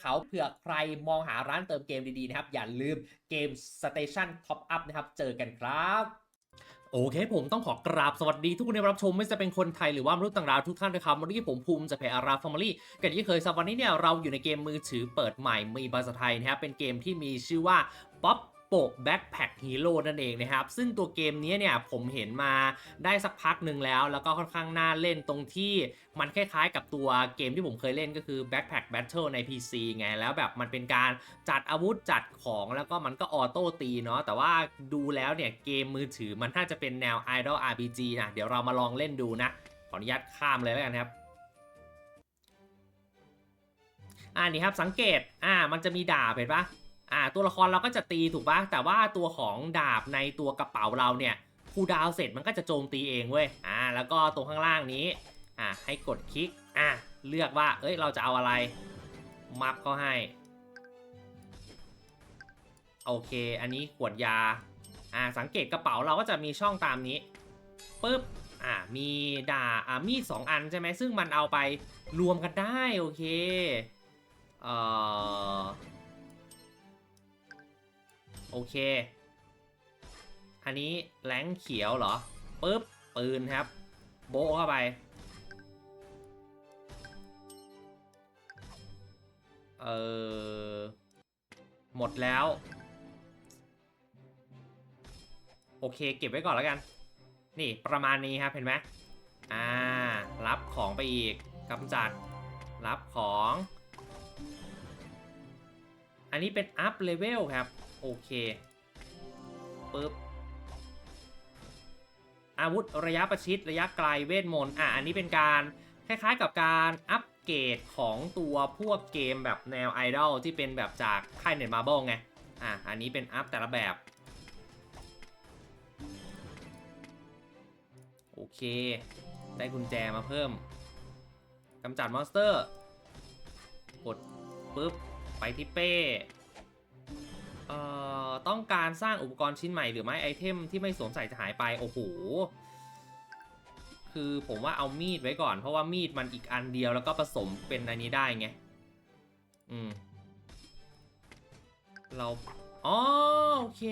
เขาเผื่อใครมองหาร้านเติมเกมดีๆนะครับ อย่าลืมเกม Station Top Up นะครับ เจอกันครับโอเคผมต้องขอกราบสวัสดีทุกคนที่รับชมไม่ว่าจะเป็นคนไทยหรือว่ามนุษย์ต่างดาวทุกท่านนะครับวันนี้ผมภูมิจากเพจอาราฟอร์มารี่กันที่เคยสัปวันนี้เนี่ยเราอยู่ในเกมมือถือเปิดใหม่มีภาษาไทยนะครับเป็นเกมที่มีชื่อว่าป๊อ ปโปกแบ็คแพ็คฮีโร่นั่นเองนะครับ ซึ่งตัวเกมนี้เนี่ยผมเห็นมาได้สักพักหนึ่งแล้ว แล้วก็ค่อนข้างน่าเล่นตรงที่มันคล้ายๆ กับตัวเกมที่ผมเคยเล่นก็คือ Backpack Battle ใน PC ไง แล้วแบบมันเป็นการจัดอาวุธจัดของแล้วก็มันก็ออโต้ตีเนาะแต่ว่าดูแล้วเนี่ยเกมมือถือมันน่าจะเป็นแนว Idol RPG นะเดี๋ยวเรามาลองเล่นดูนะขออนุญาตข้ามเลยแล้วกันครับอ่านี่ครับสังเกตอ่ามันจะมีดาบเห็นปะ อ่าตัวละครเราก็จะตีถูกปะแต่ว่าตัวของดาบในตัวกระเป๋าเราเนี่ยคูดาวเสร็จมันก็จะโจมตีเองเว้ยอ่าแล้วก็ตรงข้างล่างนี้อ่าให้กดคลิกอ่าเลือกว่าเอ้ยเราจะเอาอะไรมับเขาให้โอเค อันนี้ขวดยาอ่าสังเกตกระเป๋าเราก็จะมีช่องตามนี้ปึ๊บอ่ามีดาอ่ามีดสองอันใช่ไหมซึ่งมันเอาไปรวมกันได้โอเคเอ่อ โอเค อันนี้แรงเขียวเหรอปึ๊บปืนครับ โบเข้าไป เออ หมดแล้ว โอเค เก็บไว้ก่อนแล้วกัน นี่ประมาณนี้ครับเห็นไหมอ่า รับของไปอีกกำจัด รับของ อันนี้เป็นอัพเลเวลครับ โอเคปึ๊บอาวุธระยะประชิดระยะไกลเวทมนต์อะอันนี้เป็นการคล้ายๆกับการอัปเกรดของตัวพวกเกมแบบแนวไอดอลที่เป็นแบบจากค่ายเน็ตมาร์เบิลไงอะอันนี้เป็นอัพแต่ละแบบโอเค ได้กุญแจมาเพิ่มกำจัดมอนสเตอร์ กดปุ๊บ ไปที่เป้ เอ่อต้องการสร้างอุปกรณ์ชิ้นใหม่หรือไม่ไอเทมที่ไม่สวมใส่จะหายไปโอ้โหคือผมว่าเอามีดไว้ก่อน เพราะว่ามีดมันอีกอันเดียวแล้วก็ผสมเป็นอันนี้ได้ไงอืมเราอ๋อโอเค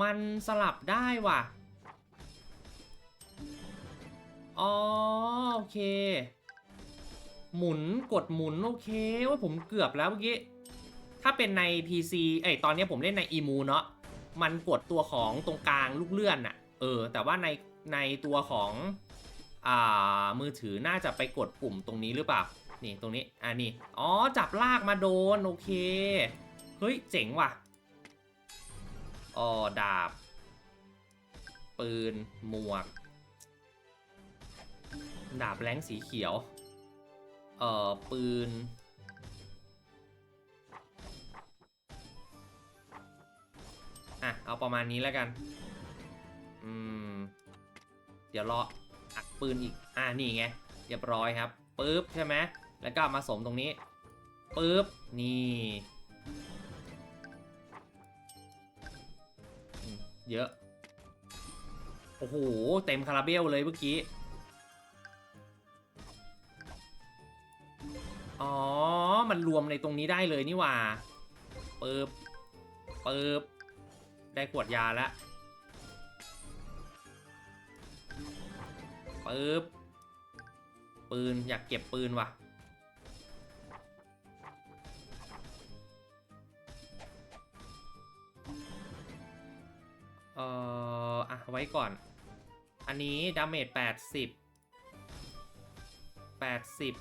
มันสลับได้ว่ะอ๋อโอเค หมุนกดหมุนโอเคว่าผมเกือบแล้วเมื่อกี้ ถ้าเป็นใน PC เอ้ยตอนนี้ผมเล่นใน EMU เนาะมันกดตัวของตรงกลางลูกเลื่อนอะเออ แต่ว่าในในตัวของอ่ามือถือน่าจะไปกดปุ่มตรงนี้หรือเปล่า นี่ตรงนี้ อ่านี่ อ๋อ จับลากมาโดน โอเค เฮ้ย เจ๋งว่ะอ๋อดาบ ปืน หมวก ดาบแรงสีเขียว เอ่อ ปืน เอาประมาณนี้แล้วกัน อืม เดี๋ยวรออักปืนอีก อ่านี่ไง เรียบร้อยครับปึ๊บใช่ไหมแล้วก็มาสมตรงนี้ปึ๊บ นี่ เยอะ โอ้โห เต็มคาราเบลเลยเมื่อกี้ อ๋อ มันรวมในตรงนี้ได้เลยนี่ว่าปึ๊บปึ๊บ ได้ขวดยาแล้วปึ๊บปืนอยากเก็บปืนว่ะ เอ่อ อะ ไว้ก่อน อันนี้ ดาเมจ80 80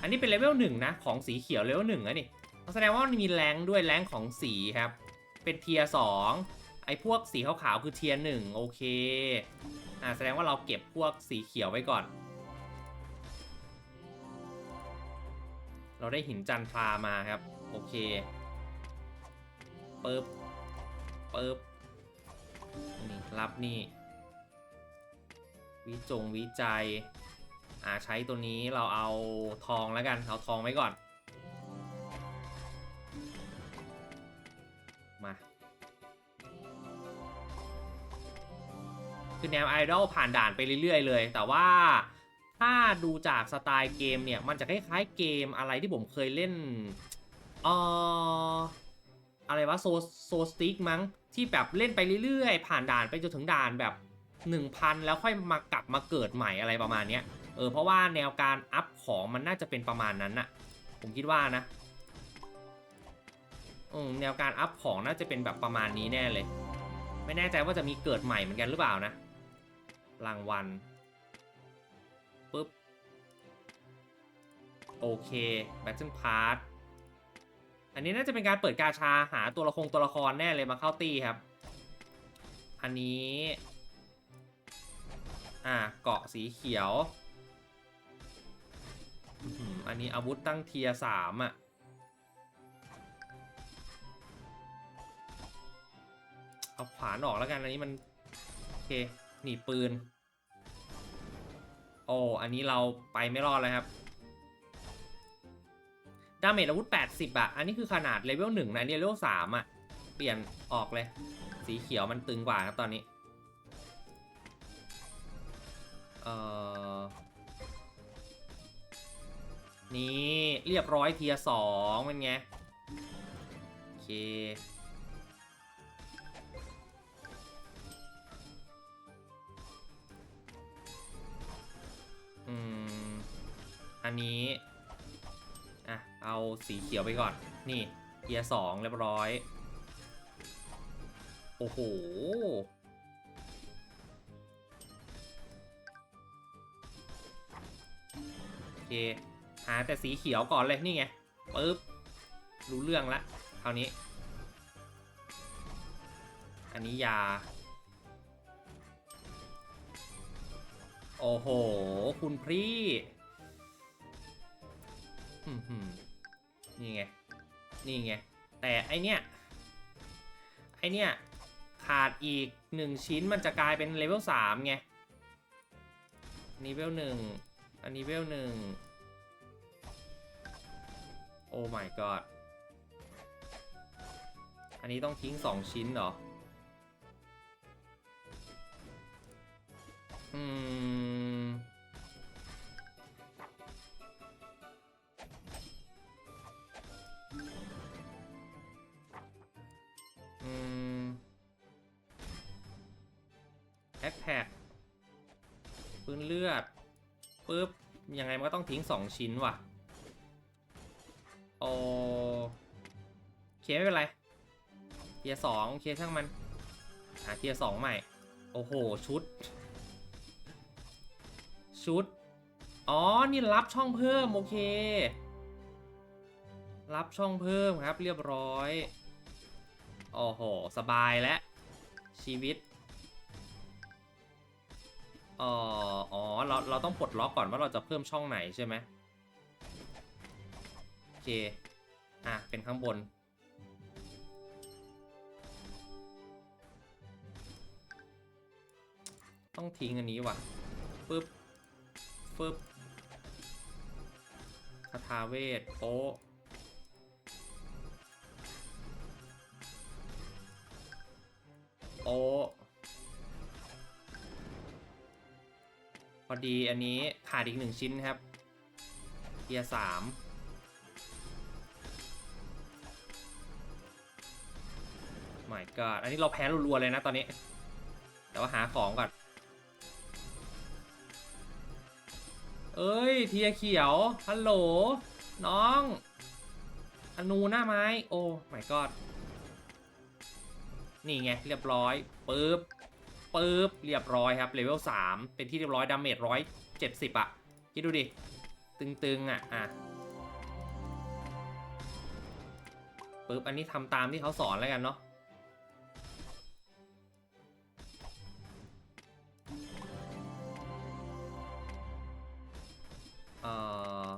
อันนี้เป็นเลเวลหนึ่งนะ ของสีเขียวเลเวลหนึ่งอะนี่แสดงว่ามันมีแรงด้วยแรงของสีครับ เป็นเทียร์สองไอ้พวกสีขาวๆคือเทียร์หนึ่งโอเคอ่าแสดงว่าเราเก็บพวกสีเขียวไว้ก่อน เราได้หินจันทรามาครับ โอเคเปึ๊บปึ๊บนี่รับนี่ วิจงวิจัย อ่าใช้ตัวนี้เราเอาทองแล้วกัน เอาทองไว้ก่อน คือแนวไอดอลผ่านด่านไปเรื่อยๆ เลย แต่ว่าถ้าดูจากสไตล์เกมเนี่ย มันจะคล้ายๆเกมอะไรที่ผมเคยเล่นเอ่ออะไรวะโซโซสติกมั้งที่แบบเล่นไปเรื่อยๆ ผ่านด่านไปจนถึงด่านแบบ 1,000 แล้วค่อยมากลับมาเกิดใหม่อะไรประมาณเนี้ยเออเพราะว่าแนวการอัพของมันน่าจะเป็นประมาณนั้นน่ะ ผมคิดว่านะอืมแนวการอัพของน่าจะเป็นแบบประมาณนี้แน่เลย ไม่แน่ใจว่าจะมีเกิดใหม่เหมือนกันหรือเปล่านะ รางวัลปุ๊บ โอเค Battle Pass อันนี้น่าจะเป็นการเปิดกาชาหาตัวละครตัวละครแน่เลยมาเข้าตีครับ อันนี้ อ่าเกาะสีเขียว อันนี้อาวุธตั้งเทียสามอะเอาขวานออกแล้วกันอันนี้มัน โอเค นีปืน โอ้ อันนี้เราไปไม่รอดแล้วครับ ดาเมจอาวุธ 80อะอันนี้คือขนาดเลเวลหนึ่งนะอันนี้เลเวลสามอะเปลี่ยนออกเลย สีเขียวมันตึงกว่าครับตอนนี้ เอ่อ นี่เรียบร้อยเทียสองเป็นไง โอเค อันนี้ อะ เอาสีเขียวไปก่อน นี่เทียสองเรียบร้อย โอ้โห โอเค หาแต่สีเขียวก่อนเลย นี่ไง ปึ๊บ รู้เรื่องละ คราวนี้ อันนี้ยาโอ้โห คุณพรี่ นี่ไง นี่ไง แต่ไอเนี้ย ไอเนี้ยขาดอีกหนึ่งชิ้นมันจะกลายเป็นเลเวลสามไงนนี้เวลหนึ่ง อันนี้เวลหนึ่ง โอ้ my god อันนี้ต้องทิ้งสองชิ้นเหรอ อืม แอคแท็กปืนเลือดปุ๊บ ยังไงมันก็ต้องทิ้งสองชิ้นว่ะ โอเคไม่เป็นไร เทียสองโอเคช่างมันอะเทียสองใหม่ โอ้โห ชุด ชุด อ๋อ นี่รับช่องเพิ่ม โอเค รับช่องเพิ่มครับเรียบร้อย โอ้โห สบายแล้วชีวิต อ่ออ๋อ เรา เราต้องปลดล็อกก่อนว่าเราจะเพิ่มช่องไหนใช่ไหมโอเค อะ เป็นข้างบน ต้องทิ้งอันนี้ว่ะปึ๊บฟึบคาถาเวทโป๊โป๊ ดีอันนี้ขาดอีกหนึ่งชิ้นครับเทียร์สามไม่ก็อันนี้เราแพ้รัวๆเลยนะตอนนี้ แต่ว่าหาของก่อน เอ้ยเทียเขียว ฮัลโหล น้อง อนูหน้าไม้ โอ้ไม่กอดนี่ไง เรียบร้อยปึ๊บ ปึ๊บเรียบร้อยครับเลเวล3เป็นที่เรียบร้อยดาเมจร้อยเจ็ดสิบอะคิดดูดิ ตึงๆอะอะปึ๊บอันนี้ทำตามที่เขาสอนแล้วกันเนาะเอ่อ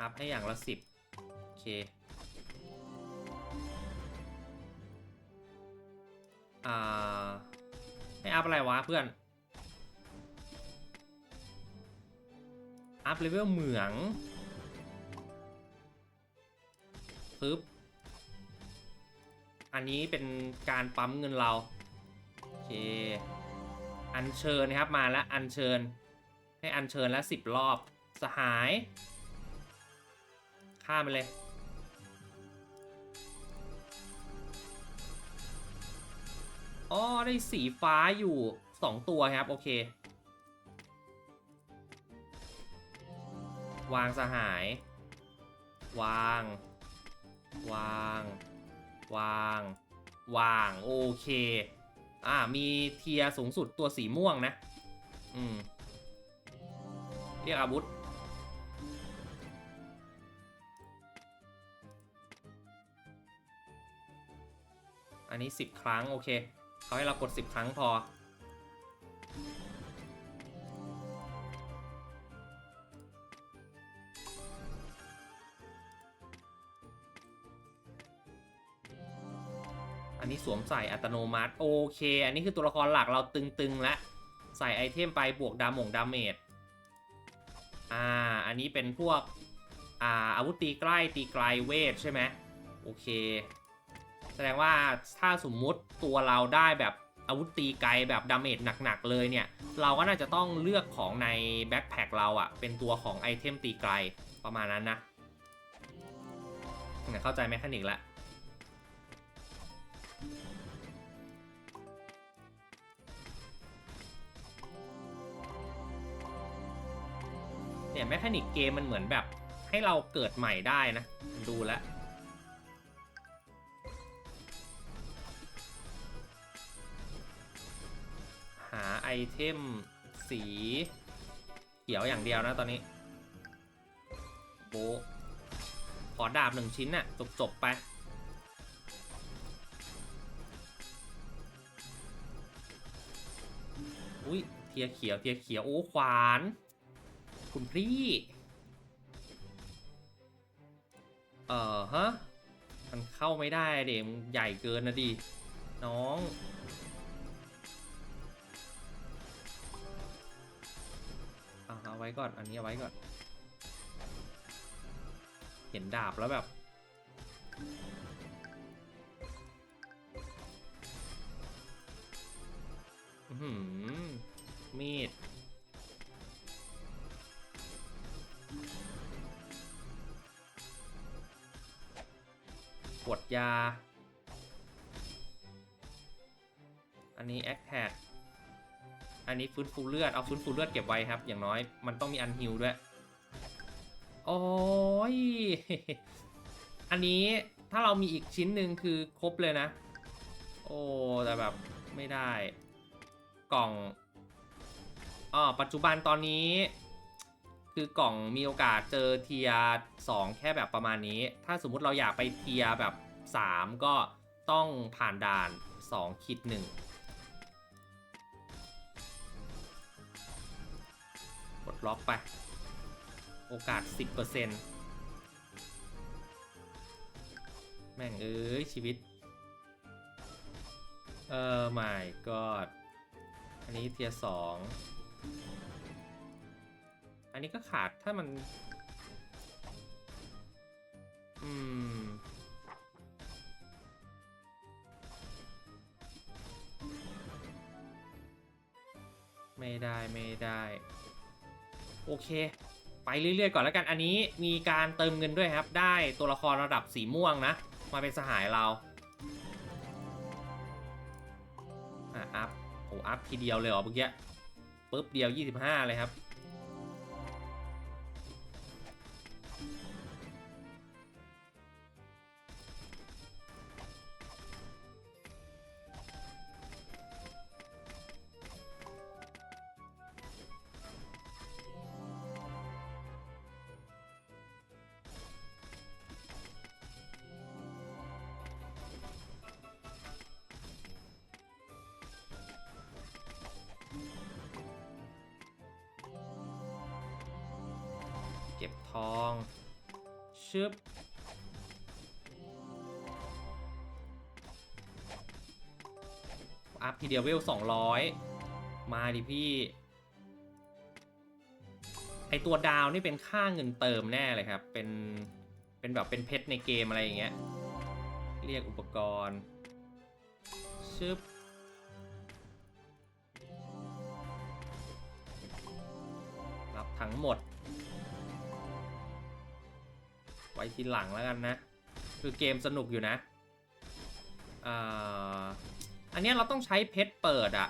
อัพให้อย่างละสิบโอเค อ่าให้อัพอะไรวะเพื่อน อัพเลเวลเหมืองปึ๊บ อันนี้เป็นการปั๊มเงินเรา โอเค อัญเชิญนะครับมาแล้วอัญเชิญ ให้อัญเชิญแล้วสิบรอบ สหาย ข้ามไปเลย อ๋อ ได้สีฟ้าอยู่2ตัวครับ โอเค วางสหาย วาง วาง วาง วาง โอเค อ่า มีเทียสูงสุดตัวสีม่วงนะ อืม เรียกอาวุธอันนี้ 10 ครั้ง โอเค เขาให้เรากด 10 ครั้งพอ อันนี้สวมใส่อัตโนมัติ โอเค อันนี้คือตัวละครหลักเราตึงๆแล้ว ใส่ไอเทมไปบวกดาหมงดาเมจอ่า อันนี้เป็นพวก อ่าอาวุธตีใกล้ตีไกลเวทใช่ไหมโอเค ดงว่าถ้าสมมุติตัวเราได้แบบอาวุธตีไกลแบบดาเมจหนักๆเลยเนี่ย เราก็น่าจะต้องเลือกของในแบ็คแพคเราอะเป็นตัวของไอเทมตีไกลประมาณนั้นนะเนี่ยเข้าใจแมคานิกแล้วเนี่ยแมคานิกเกมมันเหมือนแบบให้เราเกิดใหม่ได้นะ ดูแล้วาไอเทมสีเขียวอย่างเดียวนะตอนนี้โบขอดาบหนึ่งชิ้นน่ะจบจบไป อุ้ยเทียเขียวเทียเขียวโอ้ขวาน คุณพี่เออฮะ มันเข้าไม่ได้เดมใหญ่เกินนะดิ น้อง ว้ก่อน อันนี้เอาไว้ก่อน เห็นดาบแล้วแบบ ฟื้นฟูเลือด เอาฟื้นฟูเลือดเก็บไว้ครับ อย่างน้อยมันต้องมีอันฮิลด้วย โอ้ย อันนี้ถ้าเรามีอีกชิ้นหนึ่งคือครบเลยนะ โอ้ แต่แบบไม่ได้ กล่องอ๋อปัจจุบันตอนนี้ คือกล่องมีโอกาสเจอเทียร์สองแค่แบบประมาณนี้ ถ้าสมมุติเราอยากไปเทียร์แบบ 3 ก็ต้องผ่านด่าน2ขีดหนึ่ง ดล็อกไป โอกาส 10%แม่งเอ้ย ชีวิต เออ my god อันนี้เทียสองอันนี้ก็ขาดถ้ามัน อืม ไม่ได้ไม่ได้ โอเค ไปเรื่อยๆก่อนแล้วกันอันนี้มีการเติมเงินด้วยครับ ได้ตัวละครระดับสีม่วงนะ มาเป็นสหายเราอะอัพโอ้อัพทีเดียวเลยเหรอเมื่อกี้ปุ๊บเดียว 25 เลยครับ ทองชึบอัพทีเดียวเวล200มาดิพี่ ไอตัวดาวนี่เป็นค่าเงินเติมแน่เลยครับ เป็น เป็นแบบเป็นเพชรในเกมอะไรอย่างเงี้ย เรียกอุปกรณ์ชึบรับทั้งหมด ว้ทีหลังแล้วกันนะ คือเกมสนุกอยู่นะอ่าอันนี้เราต้องใช้เพชรเปิดอะ่ะ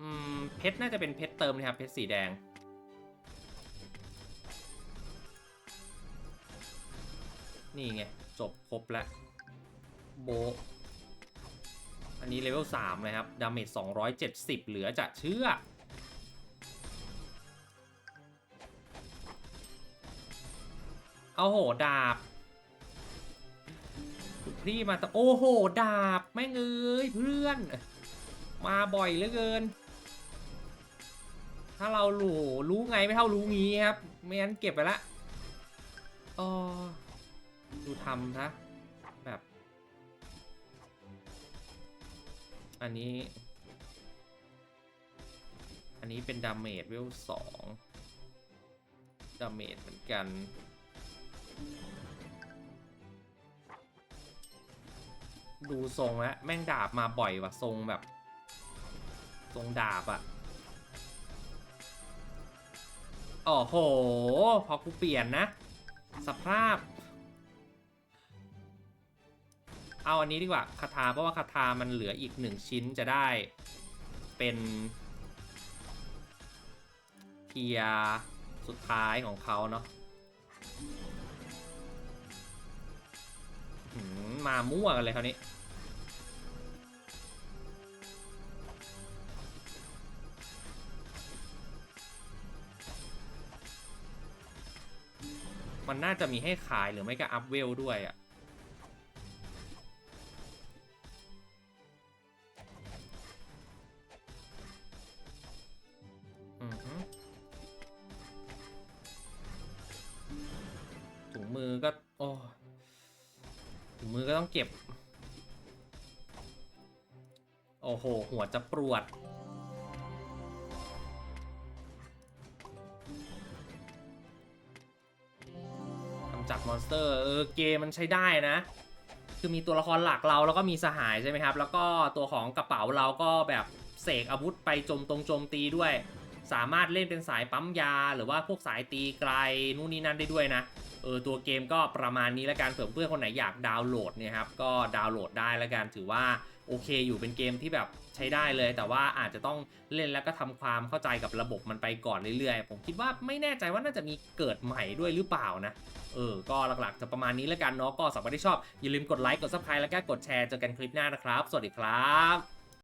อืมเพชรน่าจะเป็นเพชรเติมนะครับเพชรสีแดง นี่ไง จบครบแล้วโบ อันนี้เลเวล3เลยครับ ดาเมจ270 เหลือจะเชื่อ เอาโหดาบพี่มาแต่โอ้โหดาบแม่งเอ้ยเพื่อน มาบ่อยเหลือเกิน ถ้าเรารู้รู้ไงไม่เท่ารู้งี้ครับ ไม่งั้นเก็บไปละออดูทำซะแบบ อันนี้ อันนี้เป็นดาเมจเวลสองดาเมจเหมือนกัน ดูทรงแล้วแม่งดาบมาบ่อยว่ะทรงแบบ ทรงดาบอะโอ้โห พอกูเปลี่ยนนะ สภาพ เอาอันนี้ดีกว่าคาถาเพราะว่าคาถามันเหลืออีกหนึ่งชิ้นจะได้เป็นเทียสุดท้ายของเขาเนาะ มามั่วกันเลยคราวนี้ มันน่าจะมีให้ขายหรือไม่ก็อัพเวลด้วยอะ่ะ จะปวด กำจัดมอนสเตอร์ เออ เกมมันใช้ได้นะ คือมีตัวละครหลักเราแล้วก็มีสหายใช่ไหมครับ แล้วก็ตัวของกระเป๋าเราก็แบบเสกอาวุธไปโจมตรงโจมตีด้วย สามารถเล่นเป็นสายปั๊มยา หรือว่าพวกสายตีไกลนู่นนี่นั่นได้ด้วยนะ เออ ตัวเกมก็ประมาณนี้แล้วกันเผื่อเพื่อนคนไหนอยากดาวน์โหลดเนี่ยครับ ก็ดาวน์โหลดได้แล้วกัน ถือว่า โอเคอยู่เป็นเกมที่แบบใช้ได้เลย แต่ว่าอาจจะต้องเล่นแล้วก็ทำความเข้าใจกับระบบมันไปก่อนเรื่อยๆ ผมคิดว่าไม่แน่ใจว่าน่าจะมีเกิดใหม่ด้วยหรือเปล่านะเออ ก็หลักๆ จะประมาณนี้แล้วกันเนาะก็สำหรับที่ชอบอย่าลืมกดไลค์กดซับสไครต์แล้วก็กดแชร์เจอกันคลิปหน้านะครับ สวัสดีครับ